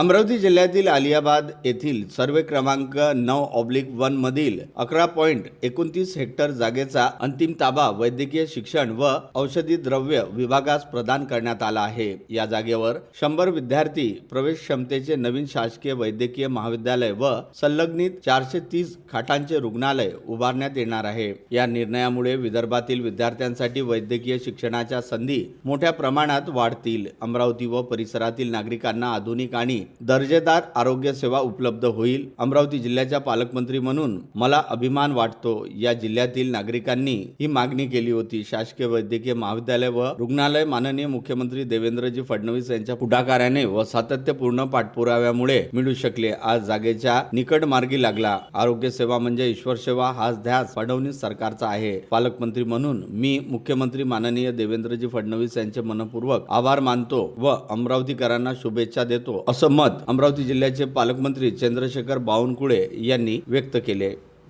अमरावती जिल्ह्यातील आलियाबाद येथील सर्वे क्रमांक नऊ ऑब्लिक वन मधील अकरा पॉईंट एकोणतीस हेक्टर जागेचा अंतिम ताबा वैद्यकीय शिक्षण व औषधी द्रव्य विभागास प्रदान करण्यात आला आहे. या जागेवर शंभर विद्यार्थी प्रवेश क्षमतेचे नवीन शासकीय वैद्यकीय महाविद्यालय व संलग्नित चारशे तीस खाटांचे रुग्णालय उभारण्यात येणार आहे. या निर्णयामुळे विदर्भातील विद्यार्थ्यांसाठी वैद्यकीय शिक्षणाच्या संधी मोठ्या प्रमाणात वाढतील. अमरावती व परिसरातील नागरिकांना आधुनिक आणि दर्जेदार आरोग्य सेवा उपलब्ध होईल अमरावती जिल्ह्याच्या पालकमंत्री म्हणून मला अभिमान वाटतो. या जिल्ह्यातील नागरिकांनी ही मागणी केली होती. शासकीय वैद्यकीय महाविद्यालय व रुग्णालय माननीय मुख्यमंत्री देवेंद्रजी फडणवीस यांच्या पुढाकाराने व सातत्यपूर्ण पाठपुराव्यामुळे मिळू शकले. आज जागेच्या निकट मार्गी लागला. आरोग्य सेवा म्हणजे ईश्वर सेवा हाच ध्यास फडणवीस सरकारचा आहे. पालकमंत्री म्हणून मी मुख्यमंत्री माननीय देवेंद्रजी फडणवीस यांचे मनपूर्वक आभार मानतो व अमरावतीकरांना शुभेच्छा देतो. असं मत अमरावती जिल्ह्याचे पालकमंत्री चंद्रशेखर बावनकुळे यांनी व्यक्त केले.